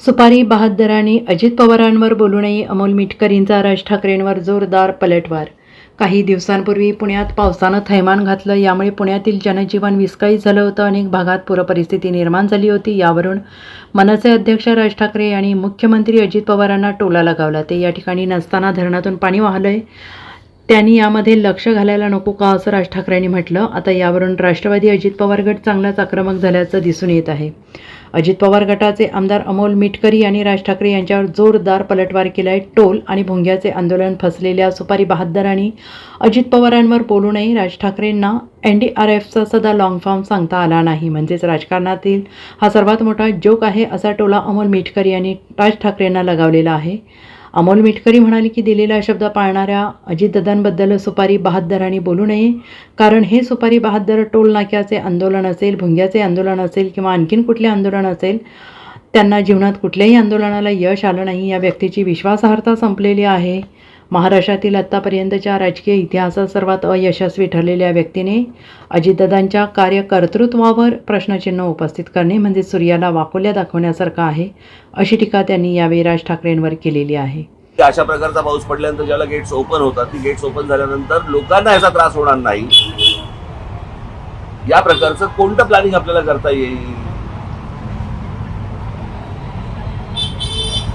सुपारी बहादरांनी अजित पवारांवर बोलू नये अमोल मिटकरींचा राज ठाकरेंवर जोरदार पलटवार. काही दिवसांपूर्वी पुण्यात पावसानं थैमान घातलं यामुळे पुण्यातील जनजीवन विस्कळीत झालं होतं. अनेक भागात पूरपरिस्थिती निर्माण झाली होती. यावरून मनसे अध्यक्ष राज ठाकरे यांनी मुख्यमंत्री अजित पवारांना टोला लगावला. ते या ठिकाणी नसताना धरणातून पाणी वाहलंय. त्यांनी यामध्ये लक्ष घालायला नको का असं राज ठाकरेंनी म्हटलं. आता यावरून राष्ट्रवादी अजित पवार गट चांगलाच आक्रमक झाल्याचं दिसून येत आहे. अजित पवार गटाचे आमदार अमोल मिटकरी यांनी राज ठाकरे यांच्यावर जोरदार पलटवार केला आहे टोल आणि भोंग्याचे आंदोलन फसलेल्या सुपारी बहादरांनी अजित पवारांवर बोलू नये राज ठाकरेंना एन डी आर एफचा सदा लॉंग फॉर्म सांगता आला नाही. म्हणजेच राजकारणातील हा सर्वात मोठा जोक आहे असा टोला अमोल मिटकरी यांनी राज ठाकरेंना लगावलेला आहे. अमोल मिटकरी म्हणाले की दिलेला शब्द पाळणाऱ्या अजितदादांबद्दल सुपारी बहादरांनी बोलू नये. कारण हे सुपारी बहादर टोल नाक्याचे आंदोलन असेल भुंग्याचे आंदोलन असेल किंवा आणखीन कुठले आंदोलन असेल त्यांना जीवनात कुठल्याही आंदोलनाला यश आलं नाही. या व्यक्तीची विश्वासार्हता संपलेली आहे. महाराष्ट्रातील आत्तापर्यंतच्या राजकीय इतिहासात सर्वात अयशस्वी ठरलेल्या व्यक्तीने अजितदादांच्या कार्यकर्तृत्वावर प्रश्नचिन्ह उपस्थित करणे म्हणजे सूर्याला वाकोल्या दाखवण्यासारखं आहे अशी टीका त्यांनी यावेळी राज ठाकरेंवर केलेली आहे. अशा प्रकारचा पाऊस पडल्यानंतर ज्याला गेट्स ओपन होतात ती गेट्स ओपन झाल्यानंतर लोकांना याचा त्रास होणार नाही. या प्रकारचं कोणतं प्लॅनिंग आपल्याला करता येईल?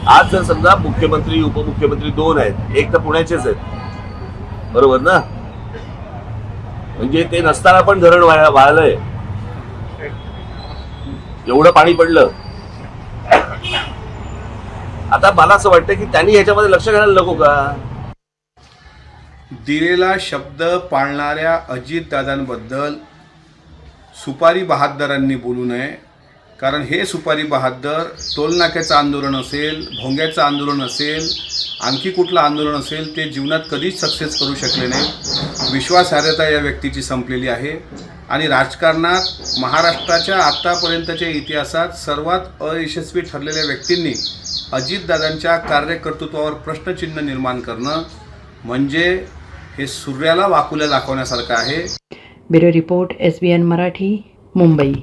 आज जर समजा मुख्यमंत्री उपमुख्यमंत्री दोन आहेत एक तर पुण्याचेच आहेत. बरोबर ना? म्हणजे ते नसताना पण धरण वाया वाळलंय. एवढं पाणी पडलं. आता मला असं वाटतं की त्यांनी ह्याच्यामध्ये लक्ष घालायला नको का? दिलेला शब्द पाळणाऱ्या अजितदादांबद्दल सुपारी बहादरांनी बोलू नये. कारण हे सुपारी बहादर टोलनाक्याचं आंदोलन असेल भोंग्याचं आंदोलन असेल आणखी कुठलं आंदोलन असेल ते जीवनात कधीच सक्सेस करू शकले नाही. विश्वासार्हता या व्यक्तीची संपलेली आहे. आणि राजकारणात महाराष्ट्राच्या आत्तापर्यंतच्या इतिहासात सर्वात अयशस्वी ठरलेल्या व्यक्तींनी अजितदादांच्या कार्यकर्तृत्वावर प्रश्नचिन्ह निर्माण करणं म्हणजे हे सूर्याला वाकुल्या दाखवण्यासारखं आहे. Bureau report S B N Marathi Mumbai.